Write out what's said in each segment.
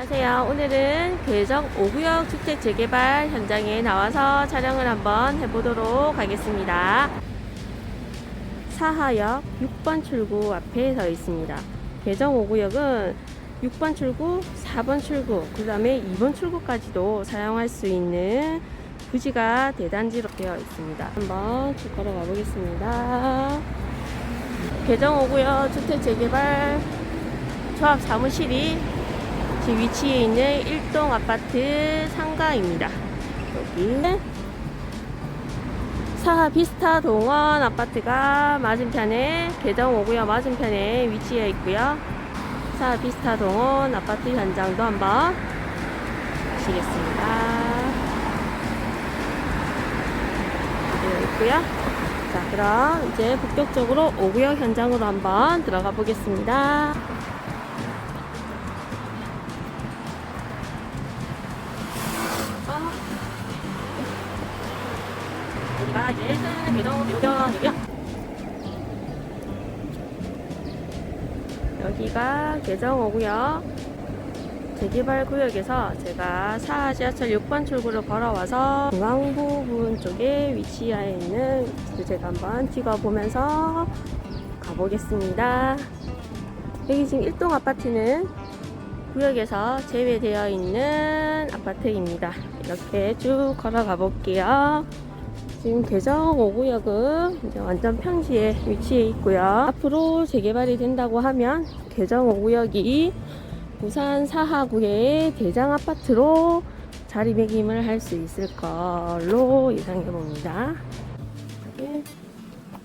안녕하세요. 오늘은 괴정 5구역 주택 재개발 현장에 나와서 촬영을 한번 해보도록 하겠습니다. 사하역 6번 출구 앞에 서 있습니다. 괴정 5구역은 6번 출구, 4번 출구, 그 다음에 2번 출구까지도 사용할 수 있는 부지가 대단지로 되어 있습니다. 한번 쭉 걸어가 보겠습니다. 괴정 5구역 주택 재개발 조합 사무실이 지금 위치에 있는 1동 아파트 상가입니다. 여기 사하 비스타 동원 아파트가 맞은편에 개정 5구역 맞은편에 위치해 있고요. 사하 비스타 동원 아파트 현장도 한번 보시겠습니다. 되어 있고요. 자, 그럼 이제 본격적으로 5구역 현장으로 한번 들어가 보겠습니다. 개정 오고요. 재개발 구역에서 제가 사하 지하철 6번 출구를 걸어와서 중앙 부분 쪽에 위치하에 있는 제가 한번 찍어보면서 가보겠습니다. 여기 지금 1동 아파트는 구역에서 제외되어 있는 아파트입니다. 이렇게 쭉 걸어가 볼게요. 지금 개정 5구역은 이제 완전 평지에 위치해 있고요. 앞으로 재개발이 된다고 하면 개정 5구역이 부산 사하구의 대장 아파트로 자리매김을 할 수 있을 걸로 예상해 봅니다. 여기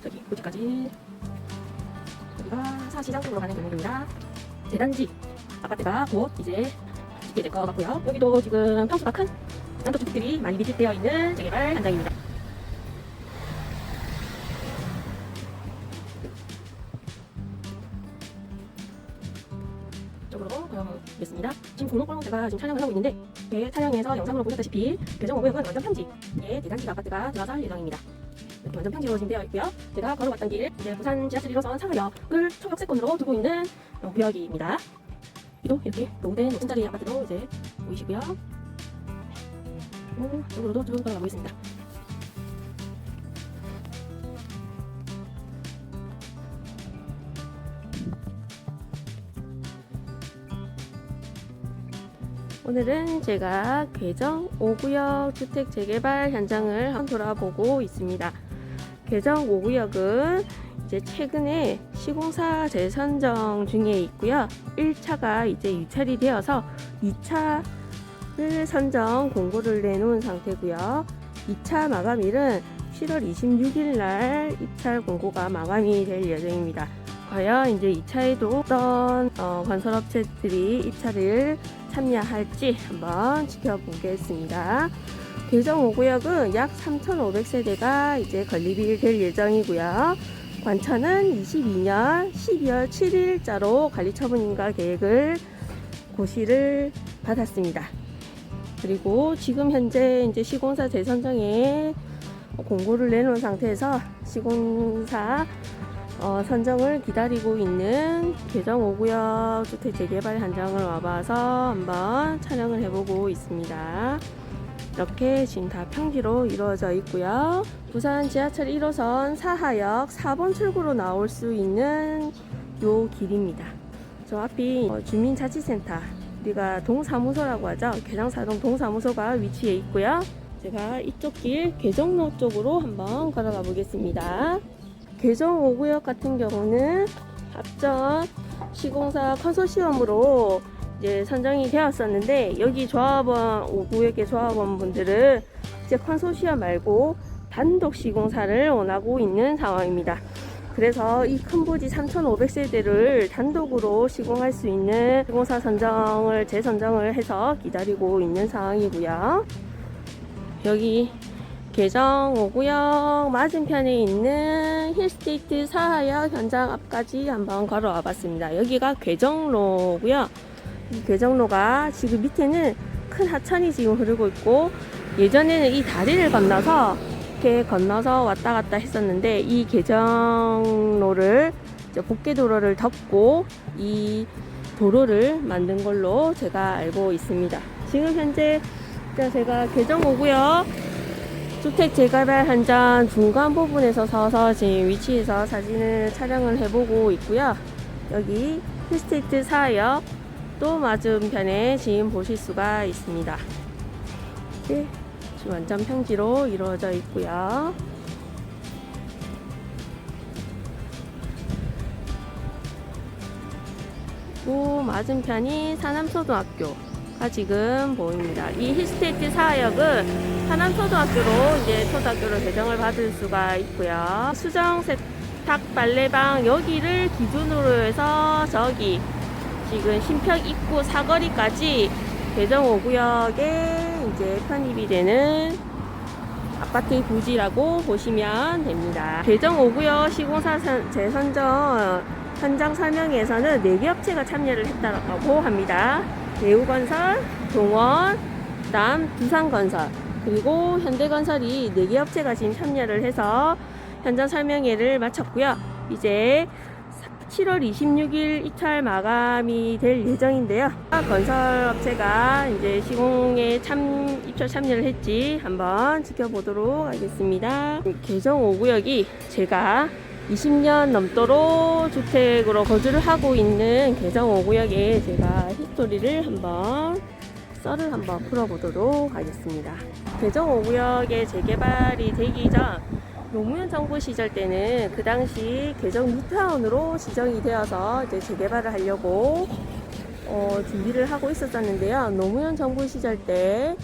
저기 고지까지 여기가 사시장 쪽으로 가는 길입니다. 재단지 아파트가 곧 이제 짓게 될 것 같고요. 여기도 지금 평수가 큰 단독주택들이 많이 밀집되어 있는 재개발 현장입니다. 쪽으로 걸어보겠습니다. 지금 공로골로 제가 지금 촬영을 하고 있는데 그 촬영에서 영상으로 보셨다시피 개정 5구역은 완전 평지에 대단지 아파트가 들어설 예정입니다. 이렇게 완전 평지로 지금 되어 있고요. 제가 걸어왔던 길 이제 부산 지하철 1호선 상하역을 초역세권으로 두고 있는 어, 구역입니다. 또 이렇게 노후된 5층짜리 아파트도 이제 보이시고요. 오, 쪽으로도 쭉 걸어가고 있습니다. 오늘은 제가 괴정 5구역 주택 재개발 현장을 한번 돌아보고 있습니다. 괴정 5구역은 이제 최근에 시공사 재선정 중에 있고요. 1차가 이제 유찰이 되어서 2차를 선정 공고를 내놓은 상태고요. 2차 마감일은 7월 26일 날 입찰 공고가 마감이 될 예정입니다. 과연 이제 2차에도 어떤 어, 건설업체들이 입찰을 참여할지 한번 지켜보겠습니다. 개정 5구역은 약 3,500세대가 이제 건립이 될 예정이고요. 관천은 22년 12월 7일자로 관리처분인가 계획을 고시를 받았습니다. 그리고 지금 현재 이제 시공사 재선정에 공고를 내놓은 상태에서 시공사 어, 선정을 기다리고 있는 개정 5구역 주택 재개발 현장을 와봐서 한번 촬영을 해보고 있습니다. 이렇게 지금 다 평지로 이루어져 있고요. 부산 지하철 1호선 사하역 4번 출구로 나올 수 있는 요 길입니다. 저 앞이 어, 주민자치센터 우리가 동사무소라고 하죠. 개정사동 동사무소가 위치해 있고요. 제가 이쪽 길 개정로 쪽으로 한번 걸어가 보겠습니다. 개정 5구역 같은 경우는 앞전 시공사 컨소시엄으로 이제 선정이 되었었는데 여기 조합원 5구역의 조합원 분들은 이제 컨소시엄 말고 단독 시공사를 원하고 있는 상황입니다. 그래서 이 큰 부지 3,500세대를 단독으로 시공할 수 있는 시공사 선정을 재선정을 해서 기다리고 있는 상황이고요. 여기 개정 5구역 맞은편에 있는 힐스테이트 사하역 현장 앞까지 한번 걸어와 봤습니다. 여기가 괴정로고요. 이 괴정로가 지금 밑에는 큰 하천이 지금 흐르고 있고 예전에는 이 다리를 건너서 이렇게 건너서 왔다 갔다 했었는데 이 개정로를 이제 복개도로를 덮고 이 도로를 만든 걸로 제가 알고 있습니다. 지금 현재 제가 개정 5구역 주택 재개발 현장 중간 부분에서 서서 지금 위치에서 사진을 촬영을 해보고 있고요. 여기 힐스테이트 4역 또 맞은편에 지금 보실 수가 있습니다. 네, 지금 완전 평지로 이루어져 있고요. 또 맞은편이 사남초등학교 가 지금 보입니다. 이 힐스테이트 4역은 사남초등학교로 이제 초등학교로 배정을 받을 수가 있고요. 수정 세탁 빨래방 여기를 기준으로 해서 저기 지금 신평 입구 사거리까지 대정 5구역에 이제 편입이 되는 아파트 부지라고 보시면 됩니다. 대정 5구역 시공사 선- 재선정 현장 설명회에서는 4개 업체가 참여를 했다고 합니다. 대우건설, 동원, 그다음 두산건설, 그리고 현대건설이 4개 업체가 지금 참여를 해서 현장 설명회를 마쳤고요. 이제 7월 26일 입찰 마감이 될 예정인데요. 건설업체가 이제 시공에 참 입찰 참여를 했지 한번 지켜보도록 하겠습니다. 개정 5구역이 제가 20년 넘도록 주택으로 거주를 하고 있는 개정 5구역에 제가 히스토리를 한번 썰을 한번 풀어보도록 하겠습니다. 개정 5구역의 재개발이 되기 전 노무현 정부 시절 때는 그 당시 개정 뉴타운으로 지정이 되어서 이제 재개발을 하려고 어, 준비를 하고 있었었는데요. 노무현 정부 시절 때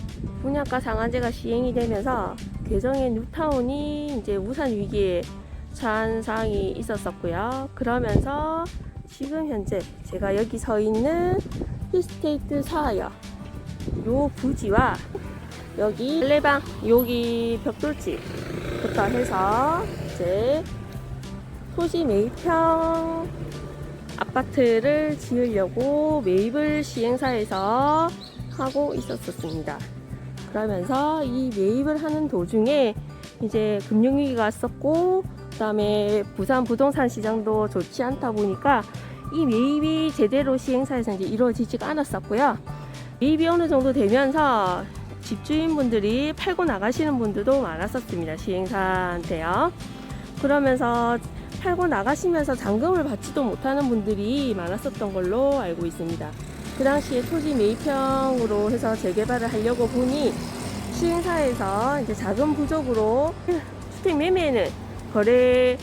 분양가 상한제가 시행이 되면서 개정의 뉴타운이 이제 우산 위기에 상황이 있었었고요. 그러면서 지금 현재 제가 여기 서 있는 힐스테이트 사역 요 부지와 여기 빨래방 여기 벽돌집부터 해서 이제 토지 매입형 아파트를 지으려고 매입을 시행사에서 하고 있었습니다. 그러면서 이 매입을 하는 도중에 이제 금융위기가 왔었고 그다음에 부산 부동산 시장도 좋지 않다 보니까 이 매입이 제대로 시행사에서 이제 이루어지지가 않았었고요. 매입이 어느 정도 되면서 집주인분들이 팔고 나가시는 분들도 많았었습니다. 시행사한테요. 그러면서 팔고 나가시면서 잔금을 받지도 못하는 분들이 많았었던 걸로 알고 있습니다. 그 당시에 토지 매입형으로 해서 재개발을 하려고 보니 시행사에서 이제 자금 부족으로 주택 매매는 거래를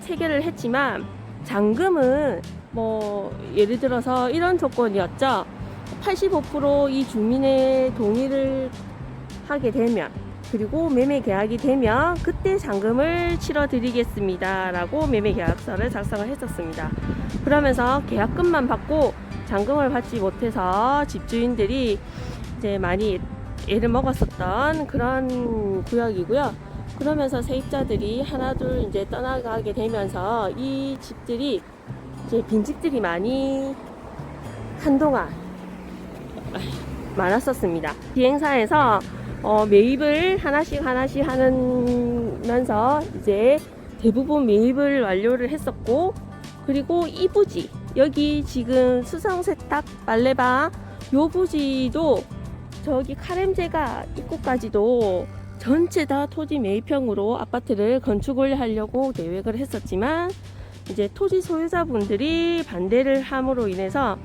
체결을 했지만 잔금은 뭐 예를 들어서 이런 조건이었죠. 85%이 주민의 동의를 하게 되면 그리고 매매 계약이 되면 그때 잔금을 치러 드리겠습니다 라고 매매 계약서를 작성을 했었습니다 그러면서 계약금만 받고 잔금을 받지 못해서 집주인들이 이제 많이 애를 먹었었던 그런 구역이고요 그러면서 세입자들이 하나둘 이제 떠나가게 되면서 이 집들이 이제 빈 집들이 많이 한동안 많았었습니다. 비행사에서 어, 매입을 하나씩 하나씩 하면서 이제 대부분 매입을 완료를 했었고 그리고 이 부지 여기 지금 수성 세탁 빨래방 요 부지도 저기 카렘제가 입구까지도 전체 다 토지 매입형으로 아파트를 건축을 하려고 계획을 했었지만 이제 토지 소유자분들이 반대를 함으로 인해서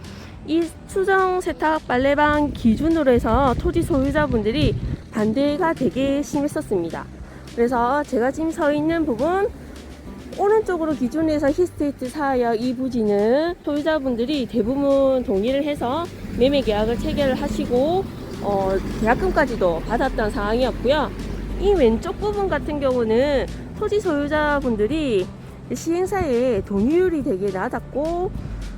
이 수정 세탁 빨래방 기준으로 해서 토지 소유자분들이 반대가 되게 심했었습니다. 그래서 제가 지금 서 있는 부분 오른쪽으로 기준해서 히스테이트 사역 이 부지는 소유자분들이 대부분 동의를 해서 매매 계약을 체결을 하시고 어, 계약금까지도 받았던 상황이었고요. 이 왼쪽 부분 같은 경우는 토지 소유자분들이 시행사에 동의율이 되게 낮았고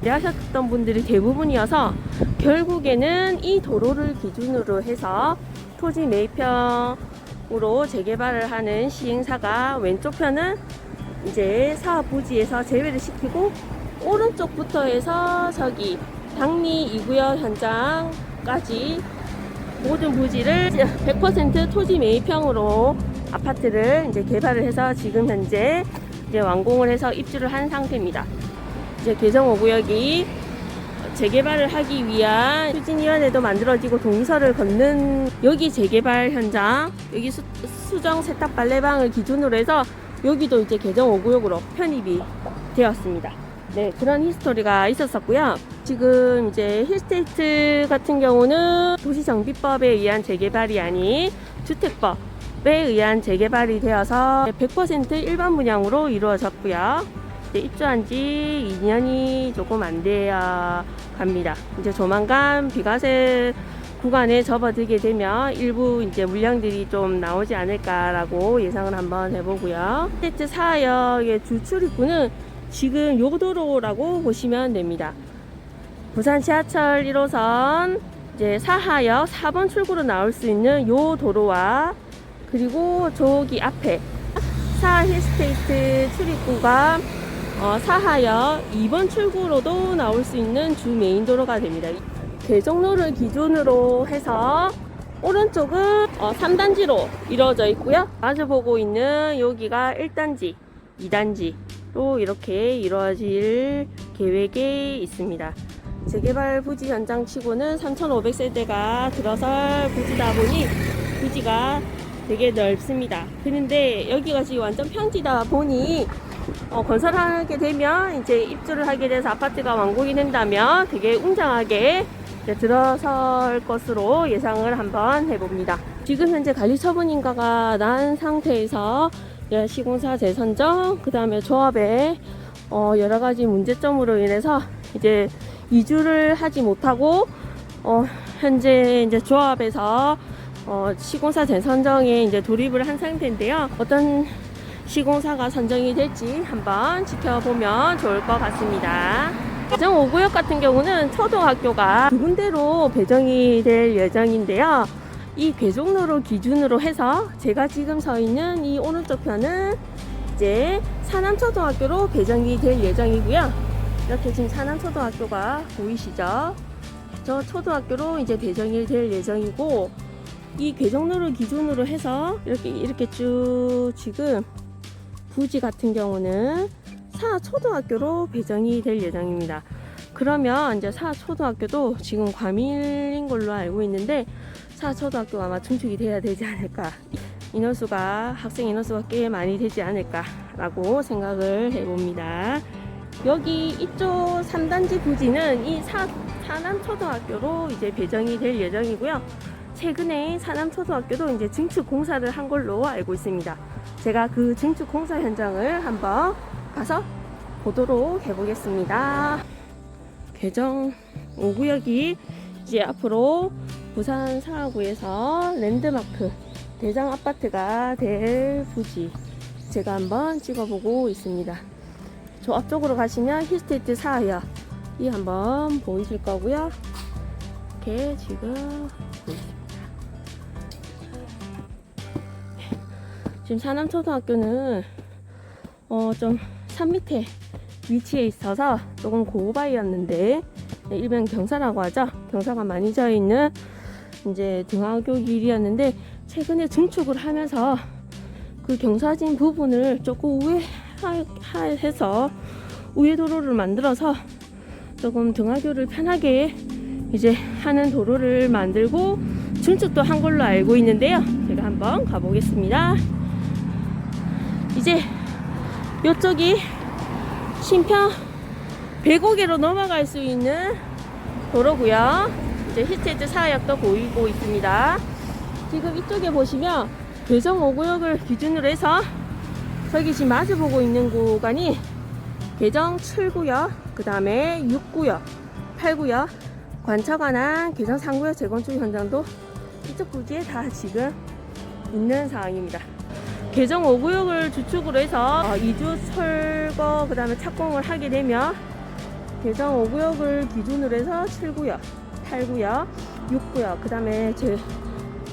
하셨던 분들이 대부분이어서 결국에는 이 도로를 기준으로 해서 토지 매입형으로 재개발을 하는 시행사가 왼쪽 편은 이제 사업 부지에서 제외를 시키고 오른쪽부터 해서 저기 당리 2구역 현장까지 모든 부지를 100% 토지 매입형으로 아파트를 이제 개발을 해서 지금 현재 이제 완공을 해서 입주를 한 상태입니다. 이제 개정 5구역이 재개발을 하기 위한 추진위원회도 만들어지고 동의서를 걷는 여기 재개발 현장 여기 수, 수정 세탁 빨래방을 기준으로 해서 여기도 이제 개정 5구역으로 편입이 되었습니다. 네, 그런 히스토리가 있었었고요. 지금 이제 힐스테이트 같은 경우는 도시정비법에 의한 재개발이 아닌 주택법 에 의한 재개발이 되어서 100% 일반 분양으로 이루어졌고요. 이제 입주한 지 2년이 조금 안 돼야 갑니다. 이제 조만간 비과세 구간에 접어들게 되면 일부 이제 물량들이 좀 나오지 않을까라고 예상을 한번 해보고요. 세트 4역의 주 출입구는 지금 요 도로라고 보시면 됩니다. 부산 지하철 1호선 이제 4하역 4번 출구로 나올 수 있는 요 도로와 그리고 저기 앞에 사힐스테이트 출입구가 어, 4하역 2번 출구로도 나올 수 있는 주 메인 도로가 됩니다. 대정로를 기준으로 해서 오른쪽은 어, 3단지로 이루어져 있고요. 마주 보고 있는 여기가 1단지, 2단지로 이렇게 이루어질 계획에 있습니다. 재개발 부지 현장 치고는 3,500세대가 들어설 부지다 보니 부지가 되게 넓습니다. 그런데 여기가 지금 완전 평지다 보니 어, 건설하게 되면 이제 입주를 하게 돼서 아파트가 완공이 된다면 되게 웅장하게 이제 들어설 것으로 예상을 한번 해봅니다. 지금 현재 관리 처분 인가가 난 상태에서 시공사 재선정, 그 다음에 조합의 어, 여러 가지 문제점으로 인해서 이제 이주를 하지 못하고 어, 현재 이제 조합에서 어, 시공사 재선정에 이제 돌입을 한 상태인데요. 어떤 시공사가 선정이 될지 한번 지켜보면 좋을 것 같습니다. 개정 5구역 같은 경우는 초등학교가 두 군데로 배정이 될 예정인데요. 이 괴종로를 기준으로 해서 제가 지금 서 있는 이 오른쪽 편은 이제 사남초등학교로 배정이 될 예정이고요. 이렇게 지금 사남초등학교가 보이시죠? 저 초등학교로 이제 배정이 될 예정이고 이 괴정로를 기준으로 해서 이렇게 이렇게 쭉 지금 부지 같은 경우는 사초등학교로 배정이 될 예정입니다. 그러면 이제 사초등학교도 지금 과밀인 걸로 알고 있는데 사초등학교가 아마 증축이 돼야 되지 않을까. 인원수가 학생 인원수가 꽤 많이 되지 않을까라고 생각을 해봅니다. 여기 이쪽 3단지 부지는 이 사, 사남초등학교로 이제 배정이 될 예정이고요. 최근에 사남초등학교도 이제 증축 공사를 한 걸로 알고 있습니다. 제가 그 증축 공사 현장을 한번 가서 보도록 해보겠습니다. 개정 5구역이 이제 앞으로 부산 사하구에서 랜드마크 대장 아파트가 될 부지 제가 한번 찍어보고 있습니다. 저 앞쪽으로 가시면 힐스테이트 사하역 이 한번 보이실 거고요. 이렇게 지금. 지금 사남초등학교는 어 좀 산 밑에 위치해 있어서 조금 고바이였는데 네, 일명 경사라고 하죠. 경사가 많이 져 있는 이제 등하교 길이었는데 최근에 증축을 하면서 그 경사진 부분을 조금 우회 해서 우회 도로를 만들어서 조금 등하교를 편하게 이제 하는 도로를 만들고 증축도 한 걸로 알고 있는데요. 제가 한번 가보겠습니다. 이제 이쪽이 신평 배고개로 넘어갈 수 있는 도로고요. 이제 히스테이트 사역도 보이고 있습니다. 지금 이쪽에 보시면 괴정 5구역을 기준으로 해서 저기 지금 마주보고 있는 구간이 개정 7구역, 그 다음에 6구역, 8구역, 관차관한 개정 3구역 재건축 현장도 이쪽 부지에 다 지금 있는 상황입니다. 개정 5구역을 주축으로 해서 어, 이주 철거 그 다음에 착공을 하게 되면 개정 5구역을 기준으로 해서 7구역, 8구역, 6구역 그 다음에 제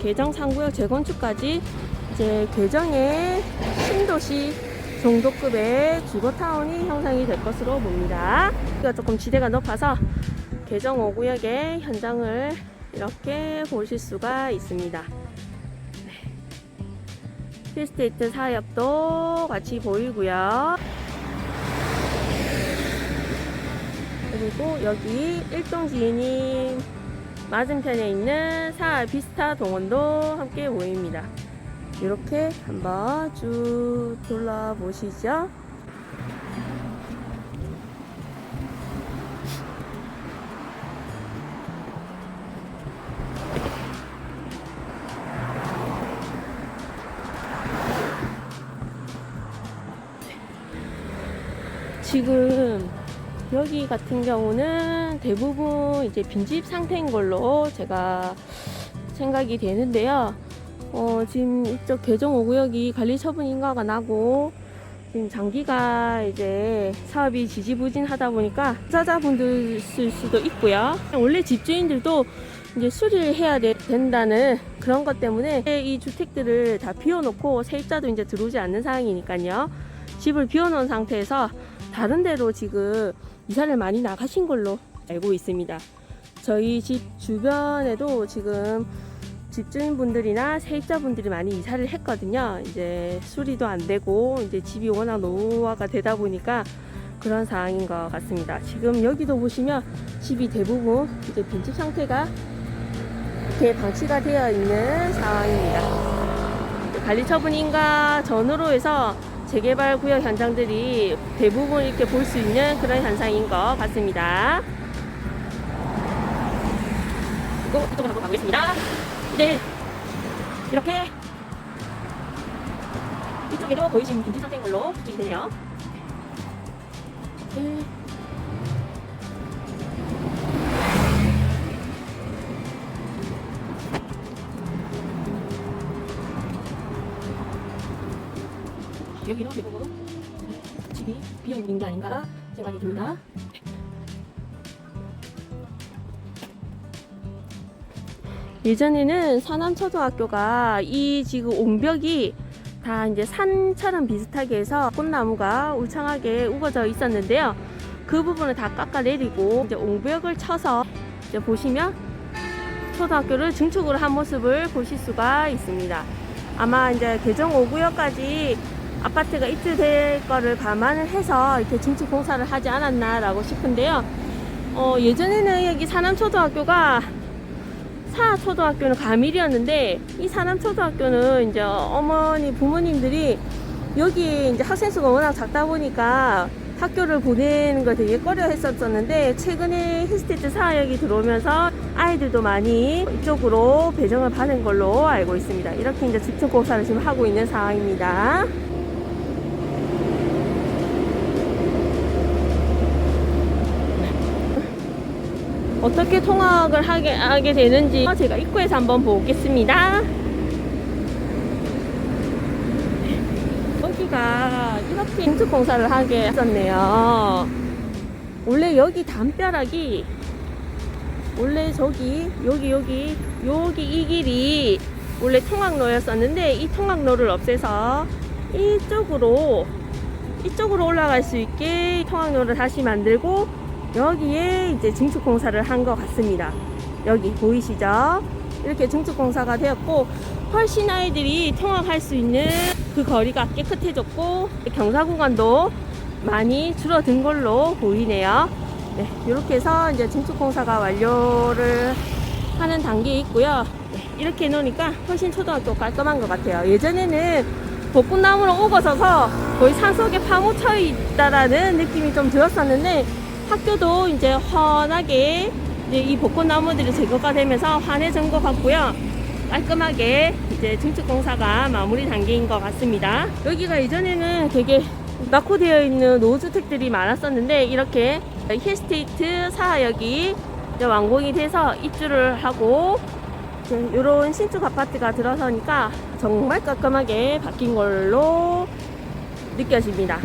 개정 3구역 재건축까지 이제 개정의 신도시 정도급의 주거타운이 형성이 될 것으로 봅니다. 여기가 조금 지대가 높아서 개정 5구역의 현장을 이렇게 보실 수가 있습니다. 힐스테이트 사역도 같이 보이고요. 그리고 여기 일동지님 맞은편에 있는 사알 비스타 동원도 함께 보입니다. 이렇게 한번 쭉 둘러보시죠. 지금 여기 같은 경우는 대부분 이제 빈집 상태인 걸로 제가 생각이 되는데요. 어, 지금 이쪽 개정 5구역이 관리 처분 인가가 나고 지금 장기가 이제 사업이 지지부진하다 보니까 투자자분들 쓸 수도 있고요. 원래 집주인들도 이제 수리를 해야 되- 된다는 그런 것 때문에 이 주택들을 다 비워놓고 세입자도 이제 들어오지 않는 상황이니까요. 집을 비워놓은 상태에서 다른 데로 지금 이사를 많이 나가신 걸로 알고 있습니다. 저희 집 주변에도 지금 집주인분들이나 세입자분들이 많이 이사를 했거든요. 이제 수리도 안 되고 이제 집이 워낙 노후화가 되다 보니까 그런 상황인 것 같습니다. 지금 여기도 보시면 집이 대부분 이제 빈집 상태가 이렇게 방치가 되어 있는 상황입니다. 관리 처분인가 전후로 해서 재개발 구역 현장들이 대부분 이렇게 볼 수 있는 그런 현상인 것 같습니다. 이쪽으로 한번 가보겠습니다. 네. 이렇게 이쪽에도 상태인 걸로 추측이 되네요. 네. 여기는 대부분 집이 비어있는 게 아닌가 생각이 듭니다. 예전에는 사남초등학교가 이 지금 옹벽이 다 이제 산처럼 비슷하게 해서 꽃나무가 울창하게 우거져 있었는데요. 그 부분을 다 깎아내리고 이제 옹벽을 쳐서 이제 보시면 초등학교를 증축을 한 모습을 보실 수가 있습니다. 아마 이제 개정 5구역까지 아파트가 입주될 거를 감안을 해서 이렇게 증축 공사를 하지 않았나라고 싶은데요. 어, 예전에는 여기 사남초등학교가 사 초등학교는 가밀이었는데 이 사남 초등학교는 이제 어머니 부모님들이 여기 이제 학생 수가 워낙 작다 보니까 학교를 보내는 걸 되게 꺼려 했었었는데 최근에 힐스테이트 사역이 들어오면서 아이들도 많이 이쪽으로 배정을 받은 걸로 알고 있습니다. 이렇게 이제 집중 공사를 지금 하고 있는 상황입니다. 어떻게 통학을 하게, 하게 되는지 제가 입구에서 한번 보겠습니다. 여기가 이렇게 인축 공사를 하게 했었네요. 원래 여기 담벼락이 원래 저기 여기 여기 여기 이 길이 원래 통학로였었는데 이 통학로를 없애서 이쪽으로 이쪽으로 올라갈 수 있게 통학로를 다시 만들고 여기에 이제 증축 공사를 한 것 같습니다. 여기 보이시죠? 이렇게 증축 공사가 되었고 훨씬 아이들이 통학할 수 있는 그 거리가 깨끗해졌고 경사 구간도 많이 줄어든 걸로 보이네요. 네, 이렇게 해서 이제 증축 공사가 완료를 하는 단계에 있고요. 네, 이렇게 해놓으니까 훨씬 초등학교 깔끔한 것 같아요. 예전에는 벚꽃나무로 오거서서 거의 산속에 파묻혀 있다라는 느낌이 좀 들었었는데 학교도 이제 환하게 이제 이 벚꽃나무들이 제거가 되면서 환해진 것 같고요. 깔끔하게 이제 증축 공사가 마무리 단계인 것 같습니다. 여기가 예전에는 되게 낙후되어 있는 노후주택들이 많았었는데 이렇게 힐스테이트 사역이 이제 완공이 돼서 입주를 하고 이런 신축 아파트가 들어서니까 정말 깔끔하게 바뀐 걸로 느껴집니다.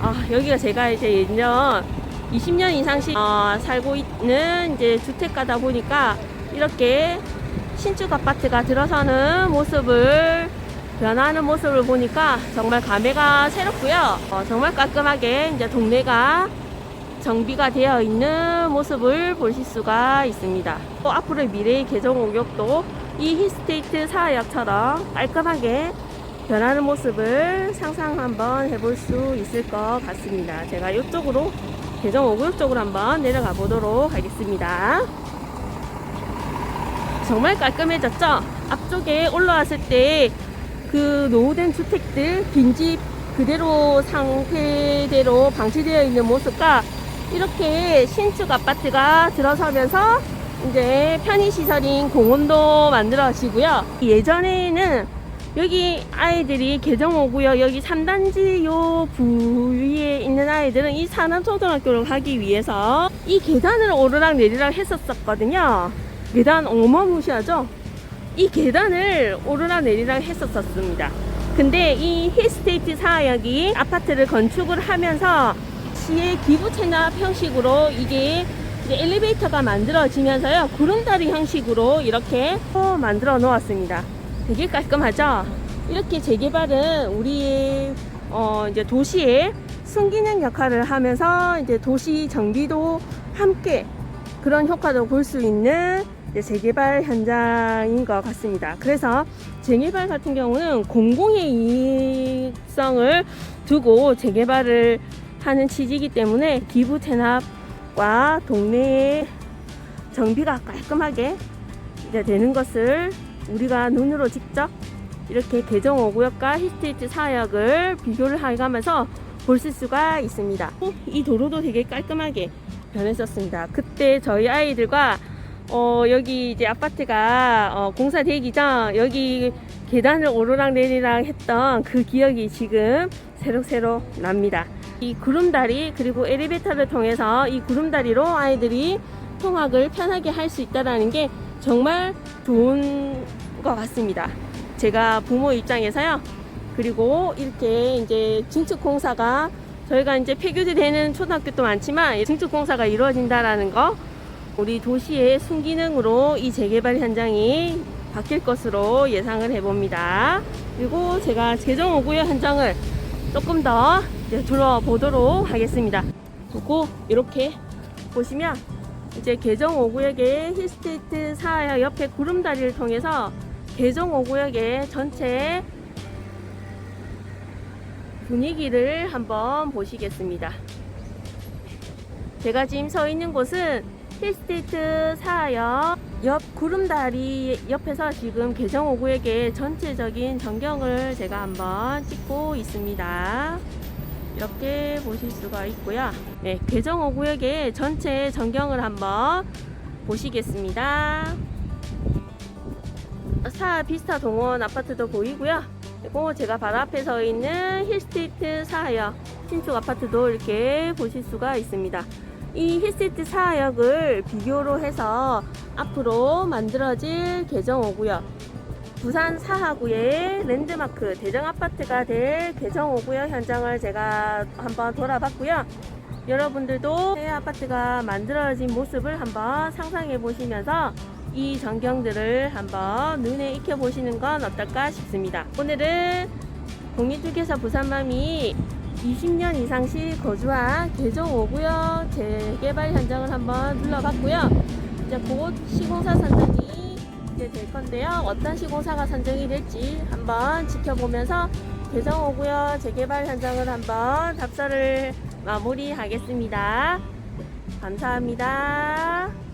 아, 여기가 제가 이제 예년 20년 이상씩 어, 살고 있는 이제 주택가다 보니까 이렇게 신축 아파트가 들어서는 모습을 변하는 모습을 보니까 정말 감회가 새롭고요. 어, 정말 깔끔하게 이제 동네가 정비가 되어 있는 모습을 보실 수가 있습니다. 또 앞으로의 미래의 개정 오격도 이 힐스테이트 사역처럼 깔끔하게 변하는 모습을 상상 한번 해볼 수 있을 것 같습니다. 제가 이쪽으로 개정 5구역 쪽으로 한번 내려가 보도록 하겠습니다. 정말 깔끔해졌죠? 앞쪽에 올라왔을 때 그 노후된 주택들 빈집 그대로 상태대로 방치되어 있는 모습과 이렇게 신축 아파트가 들어서면서 이제 편의시설인 공원도 만들어지고요. 예전에는 여기 아이들이 개정 5구역 여기 3단지 요 부위에 있는 아이들은 이 산암초등학교를 가기 위해서 이 계단을 오르락 내리락 했었었거든요. 계단 어마무시하죠? 이 계단을 오르락 내리락 했었었습니다. 근데 이 힐스테이트 사역이 아파트를 건축을 하면서 시의 기부 체납 형식으로 이게 엘리베이터가 만들어지면서요 구름다리 형식으로 이렇게 어, 만들어 놓았습니다. 되게 깔끔하죠? 이렇게 재개발은 우리 어, 이제 도시의 순기능 역할을 하면서 이제 도시 정비도 함께 그런 효과도 볼 수 있는 재개발 현장인 것 같습니다. 그래서 재개발 같은 경우는 공공의 이익성을 두고 재개발을 하는 취지이기 때문에 기부 체납과 동네 정비가 깔끔하게 되는 것을 우리가 눈으로 직접 이렇게 개정 5구역과 히스테이트 사역을 비교를 해가면서 볼 수가 있습니다. 이 도로도 되게 깔끔하게 변했었습니다. 그때 저희 아이들과 어, 여기 이제 아파트가 어, 공사되기 전 여기 계단을 오르락 내리락 했던 그 기억이 지금 새록새록 납니다. 이 구름다리 그리고 엘리베이터를 통해서 이 구름다리로 아이들이 통학을 편하게 할 수 있다는 게 정말 좋은 것 같습니다. 제가 부모 입장에서요. 그리고 이렇게 이제 증축 공사가 저희가 이제 폐교되는 초등학교도 많지만 증축 공사가 이루어진다라는 거 우리 도시의 순기능으로 이 재개발 현장이 바뀔 것으로 예상을 해봅니다. 그리고 제가 재정 5구역 현장을 조금 더 둘러보도록 하겠습니다. 그리고 이렇게 보시면 이제 개정 5구역의 힐스테이트 사야 옆에 구름다리를 통해서 개정 5구역의 전체 분위기를 한번 보시겠습니다. 제가 지금 서 있는 곳은 힐스테이트 사역 옆 구름다리 옆에서 지금 개정 5구역의 전체적인 전경을 제가 한번 찍고 있습니다. 이렇게 보실 수가 있고요. 네, 개정 5구역의 전체 전경을 한번 보시겠습니다. 사 비스타 동원 아파트도 보이고요. 그리고 제가 바로 앞에 서 있는 힐스테이트 사역 신축 아파트도 이렇게 보실 수가 있습니다. 이 힐스테이트 사역을 비교로 해서 앞으로 만들어질 개정 5구역 부산 사하구의 랜드마크 대정 아파트가 될 개정 5구역 현장을 제가 한번 돌아봤고요. 여러분들도 새 아파트가 만들어진 모습을 한번 상상해 보시면서 이 전경들을 한번 눈에 익혀 보시는 건 어떨까 싶습니다. 오늘은 국민투게서 부산맘이 20년 이상씩 거주한 개정 5구역 재개발 현장을 한번 둘러봤고요. 이제 곧 시공사 선정이 이제 될 건데요. 어떤 시공사가 선정이 될지 한번 지켜보면서 개정 5구역 재개발 현장을 한번 답사를 마무리하겠습니다. 감사합니다.